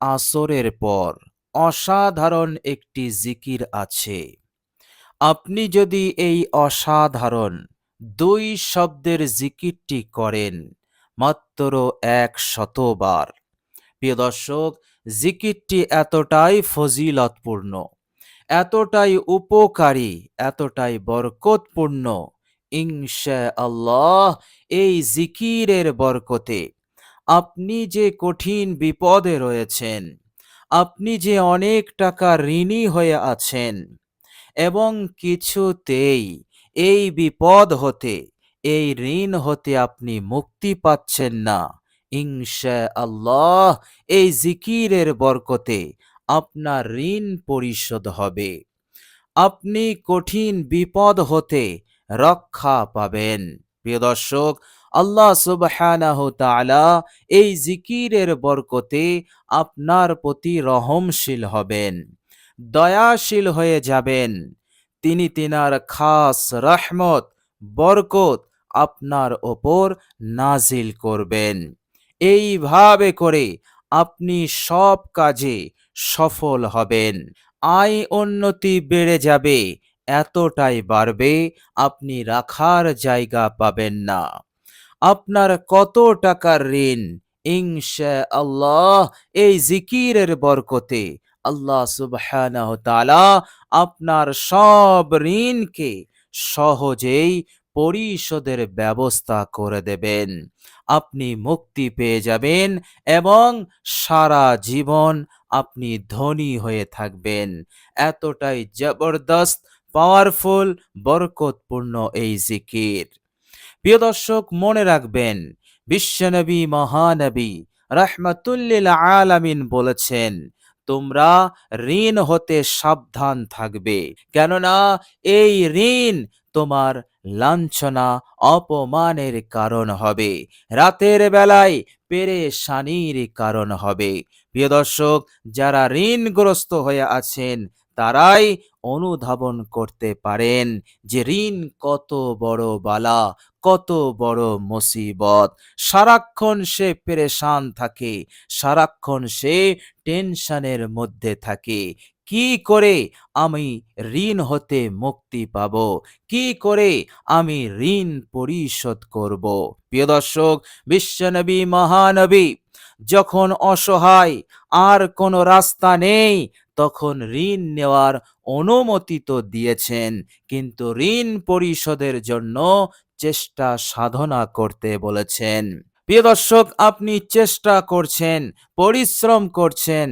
আসরের পর অসাধারণ একটি জিকির আছে। আপনি যদি এই অসাধারণ দুই শব্দের জিকিরটি করেন মাত্র এক শতবার। প্রিয় দর্শক, জিকিরটি এতটাই ফজিলতপূর্ণ, এতটাই উপকারী, এতটাই বরকতপূর্ণ ইনশা আল্লাহ এই জিকিরের বরকতে আপনি যে কঠিন বিপদে রয়েছেন, আপনি যে অনেক টাকা ঋণী হয়ে আছেন, এবং কিছুতেই এই বিপদ হতে, এই ঋণ হতে আপনি মুক্তি পাচ্ছেন না। ইনশা আল্লাহ এই জিকিরের বরকতে আপনার ঋণ পরিশোধ হবে। আপনি কঠিন বিপদ হতে রক্ষা পাবেন। প্রিয় দর্শক আল্লাহ সুবহানাহ তাআলা এই জিকিরের বরকতে আপনার প্রতি রহমশীল হবেন, দয়াশীল হয়ে যাবেন। তিনি তিনার খাস রহমত, বরকত আপনার ওপর নাজিল করবেন। এইভাবে করে আপনি সব কাজে সফল হবেন। আয় উন্নতি বেড়ে যাবে, এতটাই বাড়বে, আপনি রাখার জায়গা পাবেন না। আপনার কত টাকার ঋণ? ইনশা আল্লাহ এই জিকিরের বরকতে আল্লাহ সুবহানাহু আপনার সব ঋণকে সহজেই পরিশোধের ব্যবস্থা করে দেবেন। আপনি মুক্তি পেয়ে যাবেন এবং সারা জীবন আপনি ধনী হয়ে থাকবেন। এতটাই জবরদস্ত পাওয়ারফুল বরকতপূর্ণ এই জিকির। প্রিয় দর্শক, মনে রাখবেন, বিশ্বনবী মহানবী রহমতুল্লিল আলামিন বলেছেন, তোমরা ঋণ হতে সাবধান থাকবে, কেননা এই ঋণ তোমার লাঞ্ছনা, অপমানের কারণ হবে, রাতের বেলায় পেরেশানির কারণ হবে। প্রিয় দর্শক, যারা ঋণগ্রস্ত হয়ে আছেন তারাই অনুধাবন করতে পারেন যে ঋণ কত বড় বালা, কত বড় মুসিবত। সারাক্ষণ সে পেরেশান থাকে, সারাক্ষণ সে টেনশনের মধ্যে থাকে। কি করে আমি ঋণ হতে মুক্তি পাব? কি করে আমি ঋণ পরিশোধ করব? প্রিয় দর্শক, বিশ্বনবী মহানবী যখন অসহায়, আর কোনো রাস্তা নেই তখন ঋণ নেওয়ার অনুমতি তো দিয়েছেন, কিন্তু ঋণ পরিশোধের জন্য চেষ্টা সাধনা করতে বলেছেন। প্রিয় দর্শক, আপনি চেষ্টা করছেন, পরিশ্রম করছেন,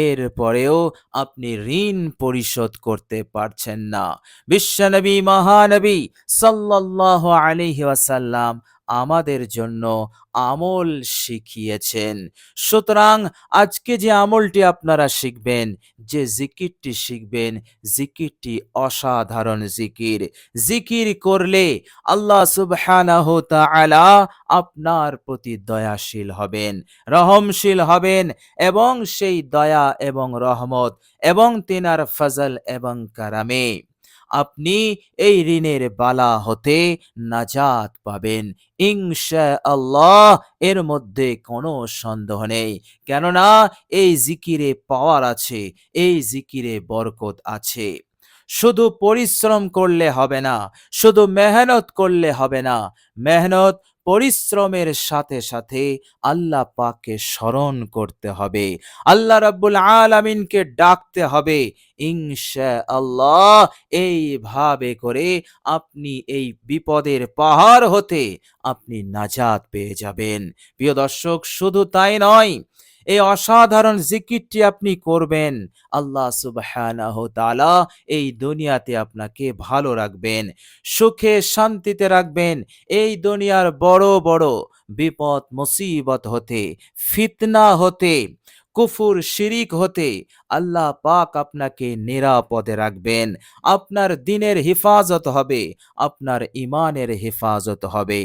এর পরেও আপনি ঋণ পরিশোধ করতে পারছেন না। বিশ্বনবী, মহানবী সাল্লাল্লাহু আলাইহি ওয়াসাল্লাম আমাদের জন্য আমল শিখিয়েছেন। সুতরাং আজকে যে আমলটি আপনারা শিখবেন, যে জিকিরটি শিখবেন, জিকিরটি অসাধারণ জিকির। জিকির করলে আল্লাহ সুবহানাহু তাআলা আপনার প্রতি দয়াশীল হবেন, রহমশীল হবেন এবং সেই দয়া এবং রহমত এবং তিনার ফজল এবং কারামে। আপনি এই ঋণের বালা হতে নাজাত পাবেন। আল্লাহ এর মধ্যে কোনো সন্দেহ নেই। কেননা এই জিকিরে পাওয়ার আছে, এই জিকিরে বরকত আছে। শুধু পরিশ্রম করলে হবে না, শুধু মেহনত করলে হবে না, মেহনত পরিশ্রমের সাথে সাথে আল্লাহ পাককে স্মরণ করতে হবে। আল্লাহ রাব্বুল আলামিনকে ডাকতে হবে ইনশা আল্লাহ এইভাবে করে আপনি এই বিপদের পাহাড় হতে আপনি নাজাত পেয়ে যাবেন। প্রিয় দর্শক, শুধু তাই নয় এই অসাধারণ জিকিরটি আপনি করবেন। আল্লাহ সুবহানাহু তাআলা এই দুনিয়াতে আপনাকে ভালো রাখবেন, সুখে শান্তিতে রাখবেন। এই দুনিয়ার বড় বড় বিপদ, মুসিবত হতে, ফিতনা হতে, কুফুর শিরিক হতে আল্লাহ পাক আপনাকে নিরাপদে রাখবেন। আপনার দিনের হেফাজত হবে, আপনার ইমানের হেফাজত হবে।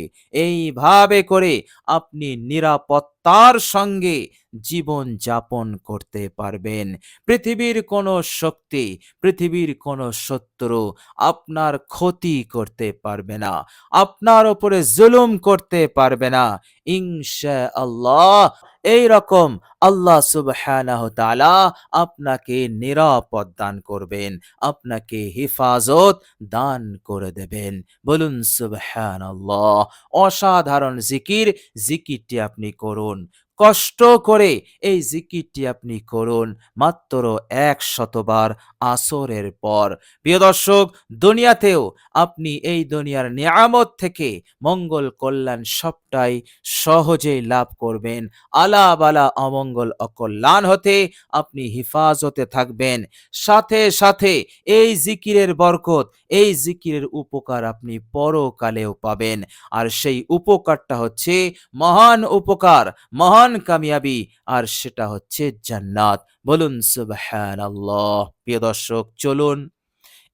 এইভাবে করে আপনি নিরাপত্তার সঙ্গে জীবন যাপন করতে পারবেন। পৃথিবীর কোনো শক্তি, পৃথিবীর কোনো শত্রু আপনার ক্ষতি করতে পারবে না। আপনার ওপরে জুলুম করতে পারবে না। ইনশা আল্লাহ এই রকম আল্লাহ সুবহানাহু তাআলা আপনাকে নিরাপদ দান করবেন, আপনাকে হেফাজত দান করে দেবেন। বলুন সুবহানাল্লাহ, অসাধারণ জিকির, জিকিরটি আপনি করুন। কষ্ট করে এই জিকিরটি আপনি করুন মাত্র এক শতবার আসরের পর। প্রিয় দর্শক, দুনিয়াতেও আপনি এই দুনিয়ার নিয়ামত থেকে মঙ্গল কল্যাণ সবটাই সহজেই লাভ করবেন। আলা বালা অমঙ্গল অকল্যাণ হতে আপনি হিফাজতে থাকবেন। সাথে সাথে এই জিকিরের বরকত, এই জিকিরের উপকার আপনি পরকালেও পাবেন। আর সেই উপকারটা হচ্ছে মহান উপকার, মহান কামিয়াবি, আর সেটা হচ্ছে জান্নাত। বলুন, সুবহানাল্লাহ। প্রিয় দর্শক, চলুন।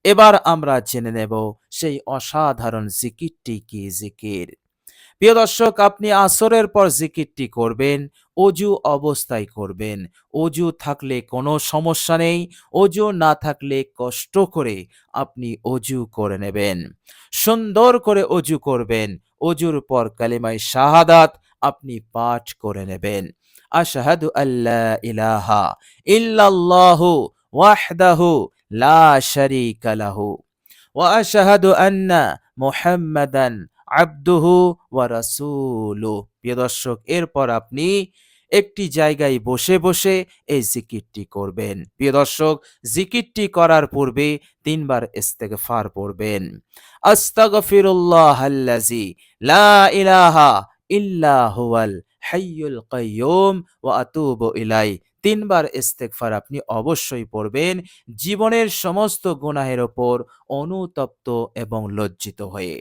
এবার আমরা জেনে নেব সেই অসাধারণ জিকিরটি কি জিকির। প্রিয় দর্শক, আপনি আসরের পর জিকিরটি করবেন, অজু অবস্থায় করবেন। অজু থাকলে কোনো সমস্যা নেই, অজু না থাকলে কষ্ট করে আপনি অজু করে নেবেন। সুন্দর করে অজু করবেন। অজুর পর কালিমায় শাহাদাত আপনি পাঠ করে নেবেন। আশহাদু আল্লা ইলাহা ইল্লাল্লাহু ওয়াহদাহু লা শারীকা লাহু ওয়া আশহাদু আন্না মুহাম্মাদান আব্দুহু ওয়া রাসূলু। প্রিয় দর্শক, এরপর আপনি একটি জায়গায় বসে বসে এই জিকিরটি করবেন। প্রিয় দর্শক, জিকিরটি করার পূর্বে তিনবার ইস্তেগফার পড়বেন। আস্তাগফিরুল্লাহ আল্লাজি লা ইলাহা ইল্লা হাইয়ুল কাইয়ুম ইলাই। তিনবার ইস্তেকফার আপনি অবশ্যই পড়বেন, জীবনের সমস্ত গুনাহের ওপর অনুতপ্ত এবং লজ্জিত হয়ে।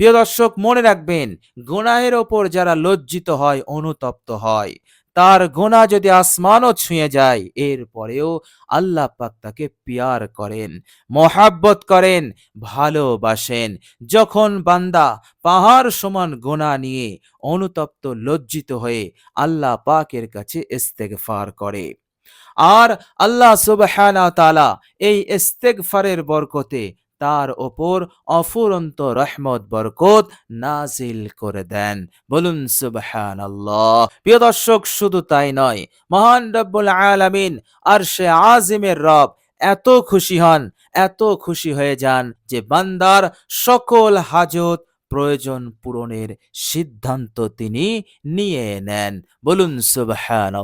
প্রিয় দর্শক, মনে রাখবেন, গুনাহের ওপর যারা লজ্জিত হয়, অনুতপ্ত হয়। তার গোনা যদি আসমানও ছুঁয়ে যায় এরপরেও আল্লাহ পাক তাকে পিয়ার করেন, মহাব্বত করেন, ভালোবাসেন। যখন বান্দা পাহাড় সমান গোনা নিয়ে অনুতপ্ত, লজ্জিত হয়ে আল্লাহ পাকের কাছে ইস্তেগফার করে। আর আল্লাহ সুবহানা তাআলা এই ইস্তেগফারের বরকতে তার ওপর অফুরন্ত রহমত, বরকত নাজিল করে দেন। বলুন সুবহান আল্লাহ প্রিয় দর্শক, শুধু তাই নয়, মহান রব্বুল আলামিন আর সে আজিমের রব এত খুশি হন, এত খুশি হয়ে যান যে বান্দার সকল হাজত প্রয়োজন পূরণের সিদ্ধান্ত তিনি নিয়ে নেন। বলুন সুবহান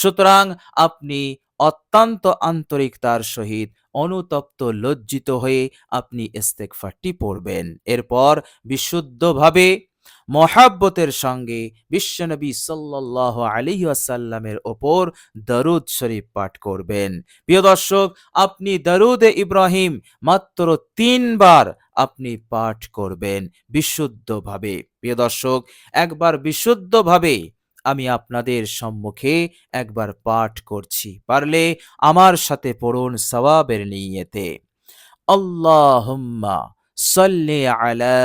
সুতরাং আপনি অত্যন্ত আন্তরিকতার সহিত অনুতপ্ত লজ্জিত হয়ে আপনি ইস্তেকফারটি পড়বেন। এরপর বিশুদ্ধভাবে মহাব্বতের সঙ্গে বিশ্বনবী সাল্লাহ আলী আসাল্লামের ওপর দরুদ শরীফ পাঠ করবেন। প্রিয় দর্শক, আপনি দরুদে ইব্রাহিম মাত্র তিনবার আপনি পাঠ করবেন বিশুদ্ধভাবে। প্রিয় দর্শক, একবার বিশুদ্ধভাবে আমি আপনাদের সম্মুখে একবার পাঠ করছি। পারলে আমার সাথে পড়ুন সওয়াবের নিয়েতে। আল্লাহুম্মা সল্লে আলা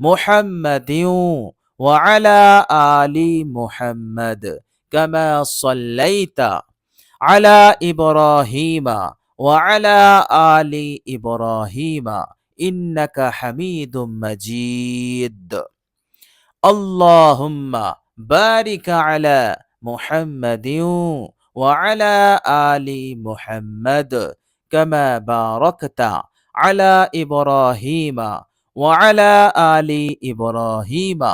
মুহাম্মাদিউ ওয়ালা আলা মোহাম্মদ মুহাম্মাদ কামা সল্লাইতা আলা ইব্রাহিমা ওয়ালা আলা আলি ইব্রাহিমা ইন্নাকা হামিদুম মাজিদ। আল্লাহম্মা বারিক আলা মুহাম্মাদিউ ওয়া আলা আলি মুহাম্মাদ কামা বারাকতা আলা ইব্রাহিমা ওয়া আলা আলি ইব্রাহিমা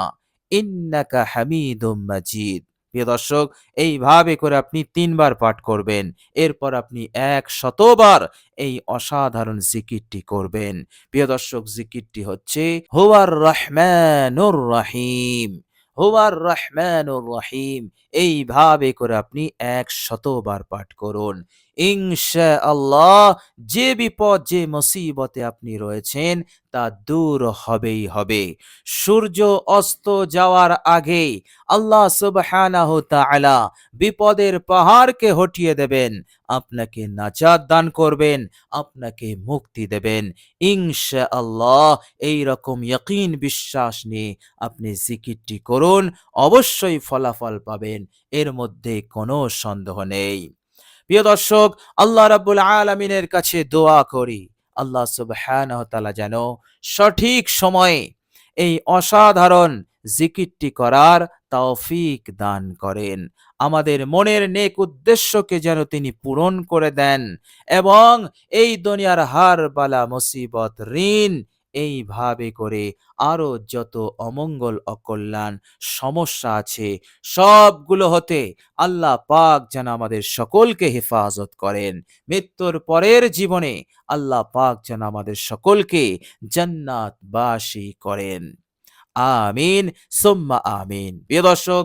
ইন্নাকা হামিদুম মাজিদ। প্রিয় দর্শক, এইভাবে করে আপনি তিনবার পাঠ করবেন, এরপর আপনি এক শতবার এই অসাধারণ জিকিরটি করবেন। প্রিয় দর্শক, জিকিরটি হচ্ছে হোয়ার রহমানুর রহিম। হুয়ার রহমানুর রহিম। এইভাবে করে আপনি এক শতবার পাঠ করুন। ইনশা আল্লাহ যে বিপদ, যে মুসিবতে আপনি রয়েছেন, তা দূর হবেই হবে। সূর্য অস্ত যাওয়ার আগে আল্লাহ সুবহানাহু তাআলা বিপদের পাহাড়কে হটিয়ে দেবেন, আপনাকে নাজাত দান করবেন, আপনাকে মুক্তি দেবেন। ইনশা আল্লাহ এই রকম ইয়কিন বিশ্বাস নিয়ে আপনি জিকিরটি করুন, অবশ্যই ফলাফল পাবেন, এর মধ্যে কোনো সন্দেহ নেই। প্রিয় দর্শক, আল্লাহ রাব্বুল আলামিনের কাছে দোয়া করি। আল্লাহ সুবহানাহু তাআলা যেন সঠিক সময়ে এই অসাধারণ জিকিরটি করার তৌফিক দান করেন। আমাদের মনের নেক উদ্দেশ্যকে যেন তিনি পূরণ করে দেন এবং এই দুনিয়ার হার বালা মুসিবত, ঋণ এইভাবে করে আরও যত অমঙ্গল অকল্যাণ সমস্যা আছে, সবগুলো হতে আল্লাহ পাক যেন আমাদের সকলকে হেফাজত করেন। মৃত্যুর পরের জীবনে আল্লাহ পাক যেন আমাদের সকলকে জান্নাতবাসী করেন। আমিন, সোম্মা আমিন। প্রিয় দর্শক